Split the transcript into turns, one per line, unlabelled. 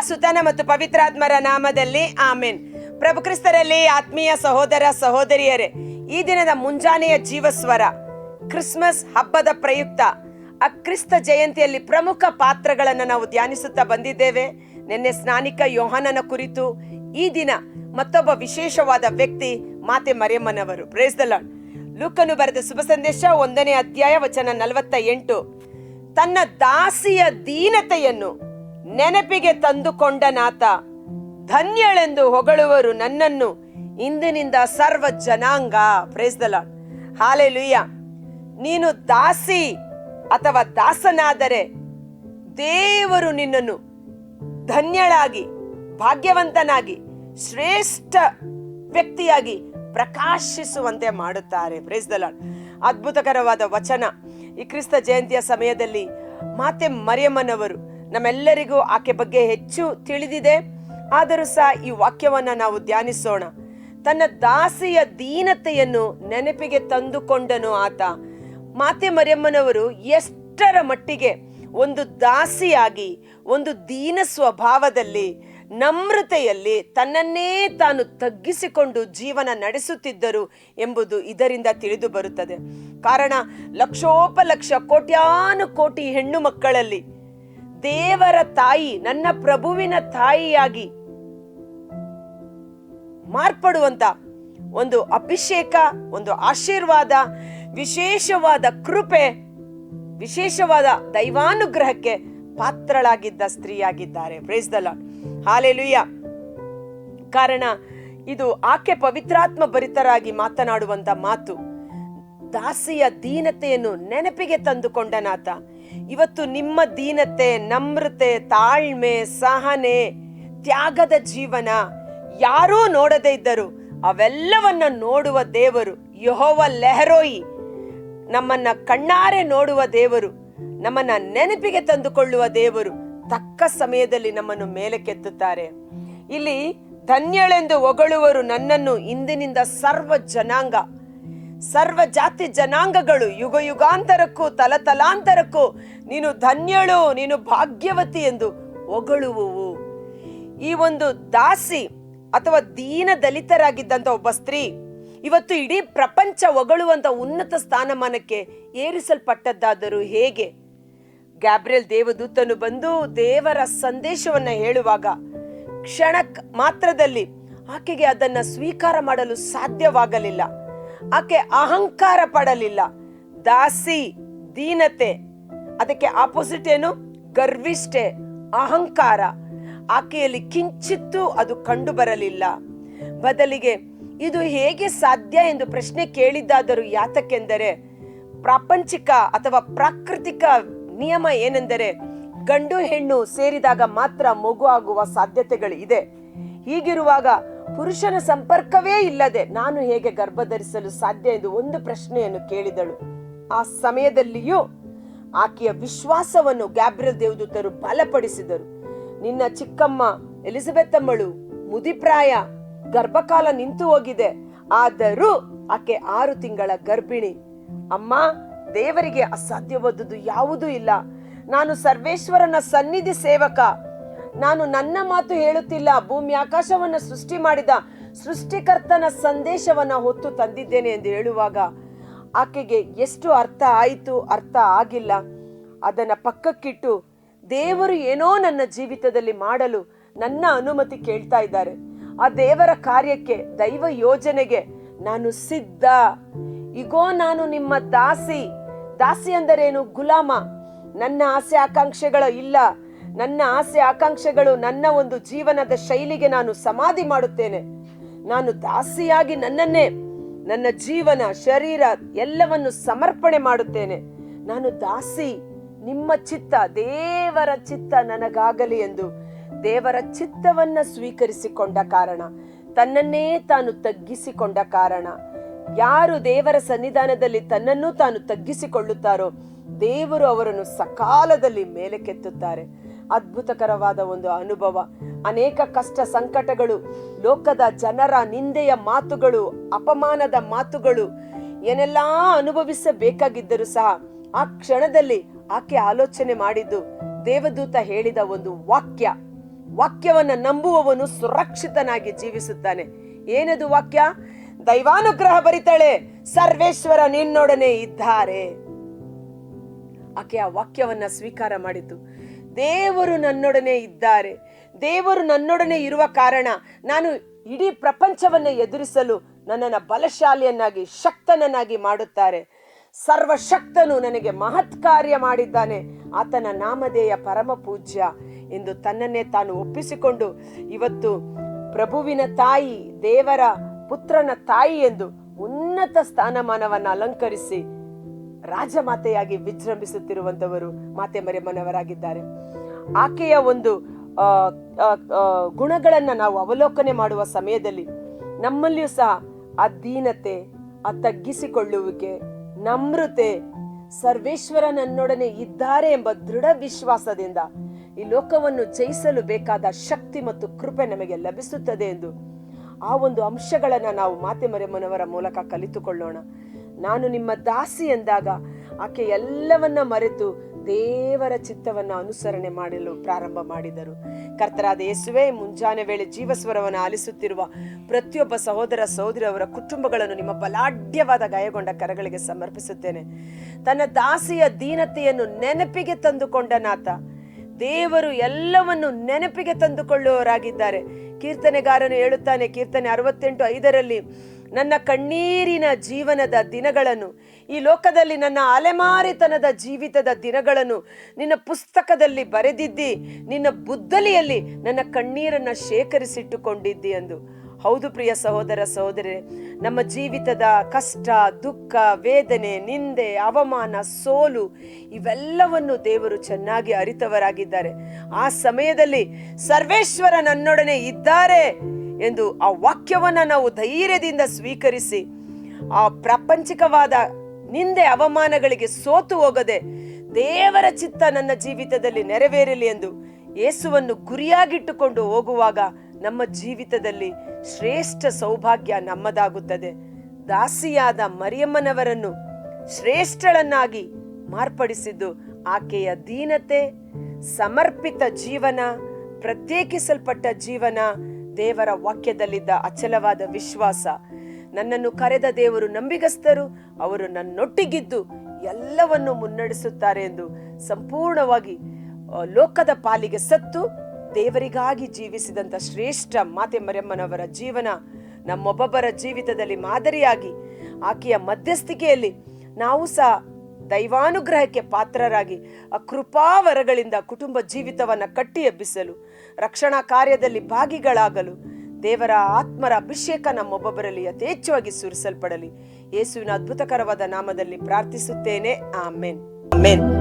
ಸುತನ ಮತ್ತು ಪವಿತ್ರಾತ್ಮರ ನಾಮದಲ್ಲಿ ಆಮೇನ್. ಪ್ರಭು ಕ್ರಿಸ್ತರಲ್ಲಿ ಆತ್ಮೀಯ ಸಹೋದರ ಸಹೋದರಿಯರೇ, ಈ ದಿನದ ಮುಂಜಾನೆಯ ಜೀವಸ್ವರ, ಕ್ರಿಸ್ಮಸ್ ಹಬ್ಬದ ಪ್ರಯುಕ್ತ, ಅಕ್ರಿಸ್ತ ಜಯಂತಿಯಲ್ಲಿ ಪ್ರಮುಖ ಪಾತ್ರಗಳನ್ನು ನಾವು ಧ್ಯಾನಿಸುತ್ತಾ ಬಂದಿದ್ದೇವೆ. ನಿನ್ನೆ ಸ್ನಾನಿಕ ಯೋಹಾನನ ಕುರಿತು, ಈ ದಿನ ಮತ್ತೊಬ್ಬ ವಿಶೇಷವಾದ ವ್ಯಕ್ತಿ ಮಾತೆ ಮರಿಯಮ್ಮನವರು. ಪ್ರೇಸ್ ದ ಲಾರ್ಡ್ ಲೂಕನು ಬರೆದ ಶುಭ ಸಂದೇಶ ಒಂದನೇ ಅಧ್ಯಾಯ ವಚನ ನಲವತ್ತ ಎಂಟು. ತನ್ನ ದಾಸಿಯ ದೀನತೆಯನ್ನು ನೆನಪಿಗೆ ತಂದುಕೊಂಡನಾತ. ಧನ್ಯಳೆಂದು ಹೊಗಳುವರು ನನ್ನನ್ನು. ಇಂದಿನಿಂದ ಸರ್ವ ಜನಾಂಗ ಪ್ರೇಸ್ ಹಾಲೆ ಲುಯ್ಯ ನೀನು ದಾಸಿ ಅಥವಾ ದಾಸನಾದರೆ ದೇವರು ನಿನ್ನನ್ನು ಧನ್ಯಳಾಗಿ, ಭಾಗ್ಯವಂತನಾಗಿ, ಶ್ರೇಷ್ಠ ವ್ಯಕ್ತಿಯಾಗಿ ಪ್ರಕಾಶಿಸುವಂತೆ ಮಾಡುತ್ತಾರೆ. ಪ್ರೇಸ್ ದ ಲಾರ್ಡ್ ಅದ್ಭುತಕರವಾದ ವಚನ. ಈ ಕ್ರಿಸ್ತ ಜಯಂತಿಯ ಸಮಯದಲ್ಲಿ ಮಾತೆ ಮರಿಯಮ್ಮನವರು ನಮ್ಮೆಲ್ಲರಿಗೂ ಆಕೆ ಬಗ್ಗೆ ಹೆಚ್ಚು ತಿಳಿದಿದೆ. ಆದರೂ ಸಹ ಈ ವಾಕ್ಯವನ್ನು ನಾವು ಧ್ಯಾನಿಸೋಣ. ತನ್ನ ದಾಸಿಯ ದೀನತೆಯನ್ನು ನೆನಪಿಗೆ ತಂದುಕೊಂಡನು ಆತ. ಮಾತೆ ಮರಿಯಮ್ಮನವರು ಎಷ್ಟರ ಮಟ್ಟಿಗೆ ಒಂದು ದಾಸಿಯಾಗಿ, ಒಂದು ದೀನ ಸ್ವಭಾವದಲ್ಲಿ, ನಮ್ರತೆಯಲ್ಲಿ ತನ್ನನ್ನೇ ತಾನು ತಗ್ಗಿಸಿಕೊಂಡು ಜೀವನ ನಡೆಸುತ್ತಿದ್ದರು ಎಂಬುದು ಇದರಿಂದ ತಿಳಿದು ಬರುತ್ತದೆ. ಕಾರಣ ಲಕ್ಷೋಪಲಕ್ಷ ಕೋಟ್ಯಾನು ಕೋಟಿ ಹೆಣ್ಣು ಮಕ್ಕಳಲ್ಲಿ ದೇವರ ತಾಯಿ, ನನ್ನ ಪ್ರಭುವಿನ ತಾಯಿಯಾಗಿ ಮಾರ್ಪಡುವಂತ ಒಂದು ಅಭಿಷೇಕ, ಒಂದು ಆಶೀರ್ವಾದ, ವಿಶೇಷವಾದ ಕೃಪೆ, ವಿಶೇಷವಾದ ದೈವಾನುಗ್ರಹಕ್ಕೆ ಪಾತ್ರಳಾಗಿದ್ದ ಸ್ತ್ರೀಯಾಗಿದ್ದಾರೆ. ಪ್ರೇಸ್ ದ ಲಾರ್ಡ್ ಹಾಲೆಲುಯ್ಯ ಕಾರಣ, ಇದು ಆಕೆ ಪವಿತ್ರಾತ್ಮ ಭರಿತರಾಗಿ ಮಾತನಾಡುವಂತ ಮಾತು, ದಾಸಿಯ ದೀನತೆಯನ್ನು ನೆನಪಿಗೆ ತಂದುಕೊಂಡನಾತ ಇವತ್ತು ನಿಮ್ಮ ದೀನತೆ, ನಮ್ರತೆ, ತಾಳ್ಮೆ, ಸಹನೆ, ತ್ಯಾಗದ ಜೀವನ ಯಾರೂ ನೋಡದೇ ಇದ್ದರು. ಅವೆಲ್ಲವನ್ನ ನೋಡುವ ದೇವರು ಯಹೋವ ಲೆಹರೋಯಿ. ನಮ್ಮನ್ನ ಕಣ್ಣಾರೆ ನೋಡುವ ದೇವರು, ನಮ್ಮನ್ನ ನೆನಪಿಗೆ ತಂದುಕೊಳ್ಳುವ ದೇವರು ತಕ್ಕ ಸಮಯದಲ್ಲಿ ನಮ್ಮನ್ನು ಮೇಲಕ್ಕೆತ್ತುತ್ತಾರೆ. ಇಲ್ಲಿ ಧನ್ಯಳೆಂದು ಹೊಗಳುವರು ನನ್ನನ್ನು ಇಂದಿನಿಂದ ಸರ್ವ ಜನಾಂಗ. ಸರ್ವ ಜಾತಿ ಜನಾಂಗಗಳು ಯುಗ ಯುಗಾಂತರಕ್ಕೂ ತಲತಲಾಂತರಕ್ಕೂ ನೀನು ಧನ್ಯಳು, ನೀನು ಭಾಗ್ಯವತಿ ಎಂದು ಹೊಗಳುವುವು. ಈ ಒಂದು ದಾಸಿ ಅಥವಾ ದೀನ ದಲಿತರಾಗಿದ್ದಂತ ಒಬ್ಬ ಸ್ತ್ರೀ ಇವತ್ತು ಇಡೀ ಪ್ರಪಂಚ ಒಗಳುವಂತ ಉನ್ನತ ಸ್ಥಾನಮಾನಕ್ಕೆ ಏರಿಸಲ್ಪಟ್ಟದ್ದಾದರೂ ಹೇಗೆ? ಗ್ಯಾಬ್ರಿಯಲ್ ದೇವದೂತನು ಬಂದು ದೇವರ ಸಂದೇಶವನ್ನ ಹೇಳುವಾಗ ಕ್ಷಣ ಮಾತ್ರದಲ್ಲಿ ಆಕೆಗೆ ಅದನ್ನ ಸ್ವೀಕಾರ ಮಾಡಲು ಸಾಧ್ಯವಾಗಲಿಲ್ಲ. ಆಕೆ ಅಹಂಕಾರ ಪಡಲಿಲ್ಲ. ದಾಸಿ, ದೀನತೆ, ಅದಕ್ಕೆ ಆಪೋಸಿಟ್ ಏನು? ಗರ್ವಿಷ್ಠೆ, ಅಹಂಕಾರ. ಆಕೆಯಲ್ಲಿ ಕಿಂಚಿತ್ತು ಅದು ಕಂಡು ಬರಲಿಲ್ಲ. ಬದಲಿಗೆ, ಇದು ಹೇಗೆ ಸಾಧ್ಯ ಎಂದು ಪ್ರಶ್ನೆ ಕೇಳಿದ್ದಾದರೂ ಯಾತಕ್ಕೆಂದರೆ, ಪ್ರಾಪಂಚಿಕ ಅಥವಾ ಪ್ರಾಕೃತಿಕ ನಿಯಮ ಏನೆಂದರೆ, ಗಂಡು ಹೆಣ್ಣು ಸೇರಿದಾಗ ಮಾತ್ರ ಮಗು ಆಗುವ ಸಾಧ್ಯತೆಗಳು ಇದೆ ಹೀಗಿರುವಾಗ ಪುರುಷನ ಸಂಪರ್ಕವೇ ಇಲ್ಲದೆ ನಾನು ಹೇಗೆ ಗರ್ಭಧರಿಸಲು ಸಾಧ್ಯ ಎಂದು ಒಂದು ಪ್ರಶ್ನೆಯನ್ನು ಕೇಳಿದಳು. ಆ ಸಮಯದಲ್ಲಿಯೂ ಆಕೆಯ ವಿಶ್ವಾಸವನ್ನು ಗ್ಯಾಬ್ರಿಯಲ್ ದೇವದೂತರು ಬಲಪಡಿಸಿದರು. ನಿನ್ನ ಚಿಕ್ಕಮ್ಮ ಎಲಿಜಬೆತ್ ಅಮ್ಮಳು ಮುದಿಪ್ರಾಯ ಗರ್ಭಕಾಲ ನಿಂತು ಹೋಗಿದೆ. ಆದರೂ ಆಕೆ ಆರು ತಿಂಗಳ ಗರ್ಭಿಣಿ. ಅಮ್ಮ, ದೇವರಿಗೆ ಅಸಾಧ್ಯವಾದದ್ದು ಯಾವುದೂ ಇಲ್ಲ. ನಾನು ಸರ್ವೇಶ್ವರನ ಸನ್ನಿಧಿ ಸೇವಕ. ನಾನು ನನ್ನ ಮಾತು ಹೇಳುತ್ತಿಲ್ಲ. ಭೂಮಿ ಆಕಾಶವನ್ನ ಸೃಷ್ಟಿ ಮಾಡಿದ ಸೃಷ್ಟಿಕರ್ತನ ಸಂದೇಶವನ್ನ ಹೊತ್ತು ತಂದಿದ್ದೇನೆ ಎಂದು ಹೇಳುವಾಗ ಆಕೆಗೆ ಎಷ್ಟು ಅರ್ಥ ಆಯಿತು ಅರ್ಥ ಆಗಿಲ್ಲ. ಅದನ್ನು ಪಕ್ಕಕ್ಕಿಟ್ಟು ದೇವರು ಏನೋ ನನ್ನ ಜೀವಿತದಲ್ಲಿ ಮಾಡಲು ನನ್ನ ಅನುಮತಿ ಕೇಳ್ತಾ ಇದ್ದಾರೆ. ಆ ದೇವರ ಕಾರ್ಯಕ್ಕೆ, ದೈವ ಯೋಜನೆಗೆ ನಾನು ಸಿದ್ಧ. ಈಗೋ ನಾನು ನಿಮ್ಮ ದಾಸಿ. ದಾಸಿ ಅಂದರೇನು? ಗುಲಾಮ. ನನ್ನ ಆಸೆ, ಆಕಾಂಕ್ಷೆಗಳು ಇಲ್ಲ. ನನ್ನ ಆಸೆ, ಆಕಾಂಕ್ಷೆಗಳು ನನ್ನ ಒಂದು ಜೀವನದ ಶೈಲಿಗೆ ನಾನು ಸಮಾಧಿ ಮಾಡುತ್ತೇನೆ. ನಾನು ದಾಸಿಯಾಗಿ ನನ್ನನ್ನೇ, ನನ್ನ ಜೀವನ, ಶರೀರ ಎಲ್ಲವನ್ನು ಸಮರ್ಪಣೆ ಮಾಡುತ್ತೇನೆ. ನಾನು ದಾಸಿ, ನಿಮ್ಮ ಚಿತ್ತ, ದೇವರ ಚಿತ್ತ ನನಗಾಗಲಿ ಎಂದು ದೇವರ ಚಿತ್ತವನ್ನ ಸ್ವೀಕರಿಸಿಕೊಂಡ ಕಾರಣ, ತನ್ನನ್ನೇ ತಾನು ತಗ್ಗಿಸಿಕೊಂಡ ಕಾರಣ. ಯಾರು ದೇವರ ಸನ್ನಿಧಾನದಲ್ಲಿ ತನ್ನನ್ನು ತಾನು ತಗ್ಗಿಸಿಕೊಳ್ಳುತ್ತಾರೋ ದೇವರು ಅವರನ್ನು ಸಕಾಲದಲ್ಲಿ ಮೇಲಕ್ಕೆತ್ತುತ್ತಾರೆ. ಅದ್ಭುತಕರವಾದ ಒಂದು ಅನುಭವ. ಅನೇಕ ಕಷ್ಟ ಸಂಕಟಗಳು, ಲೋಕದ ಜನರ ನಿಂದೆಯ ಮಾತುಗಳು, ಅಪಮಾನದ ಮಾತುಗಳು ಏನೆಲ್ಲಾ ಅನುಭವಿಸಬೇಕಾಗಿದ್ದರೂ ಸಹ ಆ ಕ್ಷಣದಲ್ಲಿ ಆಕೆ ಆಲೋಚನೆ ಮಾಡಿದ್ದು ದೇವದೂತ ಹೇಳಿದ ಒಂದು ವಾಕ್ಯ. ವಾಕ್ಯವನ್ನ ನಂಬುವವನು ಸುರಕ್ಷಿತನಾಗಿ ಜೀವಿಸುತ್ತಾನೆ. ಏನದು ವಾಕ್ಯ? ದೈವಾನುಗ್ರಹ ಬರಿತಾಳೆ, ಸರ್ವೇಶ್ವರ ನಿನ್ನೊಡನೆ ಇದ್ದಾರೆ. ಆಕೆ ಆ ವಾಕ್ಯವನ್ನ ಸ್ವೀಕಾರ ಮಾಡಿತು ದೇವರು ನನ್ನೊಡನೆ ಇದ್ದಾರೆ. ದೇವರು ನನ್ನೊಡನೆ ಇರುವ ಕಾರಣ ನಾನು ಇಡೀ ಪ್ರಪಂಚವನ್ನ ಎದುರಿಸಲು ನನ್ನನ್ನು ಬಲಶಾಲಿಯನ್ನಾಗಿ, ಶಕ್ತನನ್ನಾಗಿ ಮಾಡುತ್ತಾರೆ. ಸರ್ವಶಕ್ತನು ನನಗೆ ಮಹತ್ ಕಾರ್ಯ ಮಾಡಿದ್ದಾನೆ. ಆತನ ನಾಮಧೇಯ ಪರಮ ಪೂಜ್ಯ ಎಂದು ತನ್ನನ್ನೇ ತಾನು ಒಪ್ಪಿಸಿಕೊಂಡು ಇವತ್ತು ಪ್ರಭುವಿನ ತಾಯಿ, ದೇವರ ಪುತ್ರನ ತಾಯಿ ಎಂದು ಉನ್ನತ ಸ್ಥಾನಮಾನವನ್ನು ಅಲಂಕರಿಸಿ ರಾಜಮಾತೆಯಾಗಿ ವಿಜೃಂಭಿಸುತ್ತಿರುವಂತವರು ಮಾತೆ ಮರಿಯಮ್ಮನವರಾಗಿದ್ದಾರೆ. ಆಕೆಯ ಒಂದು ಗುಣಗಳನ್ನ ನಾವು ಅವಲೋಕನೆ ಮಾಡುವ ಸಮಯದಲ್ಲಿ ನಮ್ಮಲ್ಲಿಯೂ ಸಹ ಆ ದೀನತೆ, ಆ ತಗ್ಗಿಸಿಕೊಳ್ಳುವಿಕೆ, ನಮ್ರತೆ ಸರ್ವೇಶ್ವರ ನನ್ನೊಡನೆ ಇದ್ದಾರೆ ಎಂಬ ದೃಢ ವಿಶ್ವಾಸದಿಂದ ಈ ಲೋಕವನ್ನು ಜಯಿಸಲು ಬೇಕಾದ ಶಕ್ತಿ ಮತ್ತು ಕೃಪೆ ನಮಗೆ ಲಭಿಸುತ್ತದೆ ಎಂದು ಆ ಒಂದು ಅಂಶಗಳನ್ನು ನಾವು ಮಾತೆ ಮರೆಮನವರ ಮೂಲಕ ಕಲಿತುಕೊಳ್ಳೋಣ. ನಾನು ನಿಮ್ಮ ದಾಸಿ ಎಂದಾಗ ಆಕೆ ಎಲ್ಲವನ್ನ ಮರೆತು ದೇವರ ಚಿತ್ತವನ್ನ ಅನುಸರಣೆ ಮಾಡಲು ಪ್ರಾರಂಭ ಮಾಡಿದರು. ಕರ್ತರಾದ ಯೇಸುವೆ, ಮುಂಜಾನೆ ವೇಳೆ ಜೀವಸ್ವರವನ್ನು ಆಲಿಸುತ್ತಿರುವ ಪ್ರತಿಯೊಬ್ಬ ಸಹೋದರ ಸಹೋದರಿ ಅವರ ಕುಟುಂಬಗಳನ್ನು ನಿಮ್ಮ ಬಲಾಢ್ಯವಾದ ಗಾಯಗೊಂಡ ಕರಗಳಿಗೆ ಸಮರ್ಪಿಸುತ್ತೇನೆ. ತನ್ನ ದಾಸಿಯ ದೀನತೆಯನ್ನು ನೆನಪಿಗೆ ತಂದುಕೊಂಡ ನಾಥ, ದೇವರು ಎಲ್ಲವನ್ನು ನೆನಪಿಗೆ ತಂದುಕೊಳ್ಳುವವರಾಗಿದ್ದಾರೆ. ಕೀರ್ತನೆಗಾರನು ಹೇಳುತ್ತಾನೆ, ಕೀರ್ತನೆ ಅರವತ್ತೆಂಟು ಐದರಲ್ಲಿ ನನ್ನ ಕಣ್ಣೀರಿನ ಜೀವನದ ದಿನಗಳನ್ನು, ಈ ಲೋಕದಲ್ಲಿ ನನ್ನ ಅಲೆಮಾರಿತನದ ಜೀವಿತದ ದಿನಗಳನ್ನು ನಿನ್ನ ಪುಸ್ತಕದಲ್ಲಿ ಬರೆದಿದ್ದಿ, ನಿನ್ನ ಬುದ್ದಲಿಯಲ್ಲಿ ನನ್ನ ಕಣ್ಣೀರನ್ನು ಶೇಖರಿಸಿಟ್ಟುಕೊಂಡಿದ್ದಿ ಎಂದು ಹೌದು ಪ್ರಿಯ ಸಹೋದರ ಸಹೋದರಿ ನಮ್ಮ ಜೀವಿತದ ಕಷ್ಟ, ದುಃಖ, ವೇದನೆ, ನಿಂದೆ, ಅವಮಾನ, ಸೋಲು ಇವೆಲ್ಲವನ್ನು ದೇವರು ಚೆನ್ನಾಗಿ ಅರಿತವರಾಗಿದ್ದಾರೆ. ಆ ಸಮಯದಲ್ಲಿ ಸರ್ವೇಶ್ವರ ನನ್ನೊಡನೆ ಇದ್ದಾರೆ. ಎಂದು ಆ ವಾಕ್ಯವನ್ನು ನಾವು ಧೈರ್ಯದಿಂದ ಸ್ವೀಕರಿಸಿ ಆ ಪ್ರಾಪಂಚಿಕವಾದ ನಿಂದೆ ಅವಮಾನಗಳಿಗೆ ಸೋತು ಹೋಗದೆ ದೇವರ ಚಿತ್ತ ನನ್ನ ಜೀವಿತದಲ್ಲಿ ನೆರವೇರಲಿ ಎಂದು ಯೇಸುವನ್ನು ಗುರಿಯಾಗಿಟ್ಟುಕೊಂಡು ಹೋಗುವಾಗ ನಮ್ಮ ಜೀವಿತದಲ್ಲಿ ಶ್ರೇಷ್ಠ ಸೌಭಾಗ್ಯ ನಮ್ಮದಾಗುತ್ತದೆ. ದಾಸಿಯಾದ ಮರಿಯಮ್ಮನವರನ್ನು ಶ್ರೇಷ್ಠಳನ್ನಾಗಿ ಮಾರ್ಪಡಿಸಿದ್ದು ಆಕೆಯ ದೀನತೆ, ಸಮರ್ಪಿತ ಜೀವನ, ಪ್ರತ್ಯೇಕಿಸಲ್ಪಟ್ಟ ಜೀವನ ದೇವರ ವಾಕ್ಯದಲ್ಲಿದ್ದ ಅಚಲವಾದ ವಿಶ್ವಾಸ. ನನ್ನನ್ನು ಕರೆದ ದೇವರು ನಂಬಿಗಸ್ತರು, ಅವರು ನನ್ನೊಟ್ಟಿಗಿದ್ದು ಎಲ್ಲವನ್ನು ಮುನ್ನಡೆಸುತ್ತಾರೆ ಎಂದು ಸಂಪೂರ್ಣವಾಗಿ ಲೋಕದ ಪಾಲಿಗೆ ಸತ್ತು ದೇವರಿಗಾಗಿ ಜೀವಿಸಿದಂಥ ಶ್ರೇಷ್ಠ ಮಾತೆ ಮರೆಮ್ಮನವರ ಜೀವನ ನಮ್ಮೊಬ್ಬೊಬ್ಬರ ಜೀವಿತದಲ್ಲಿ ಮಾದರಿಯಾಗಿ, ಆಕೆಯ ಮಧ್ಯಸ್ಥಿಕೆಯಲ್ಲಿ ನಾವು ಸಹ ದೈವಾನುಗ್ರಹಕ್ಕೆ ಪಾತ್ರರಾಗಿ ಅಕೃಪಾವರಗಳಿಂದ ಕೃಪಾವರಗಳಿಂದ ಕುಟುಂಬ ಜೀವಿತವನ್ನು ಕಟ್ಟಿ ಎಬ್ಬಿಸಲು, ರಕ್ಷಣಾ ಕಾರ್ಯದಲ್ಲಿ ಭಾಗಿಗಳಾಗಲು, ದೇವರ ಆತ್ಮರ ಅಭಿಷೇಕ ನಮ್ಮೊಬ್ಬೊಬ್ಬರಲ್ಲಿ ಯಥೇಚ್ಛವಾಗಿ ಸುರಿಸಲ್ಪಡಲಿ. ಯೇಸುವಿನ ಅದ್ಭುತಕರವಾದ ನಾಮದಲ್ಲಿ ಪ್ರಾರ್ಥಿಸುತ್ತೇನೆ. ಆಮೇನ್. ಆಮೇನ್.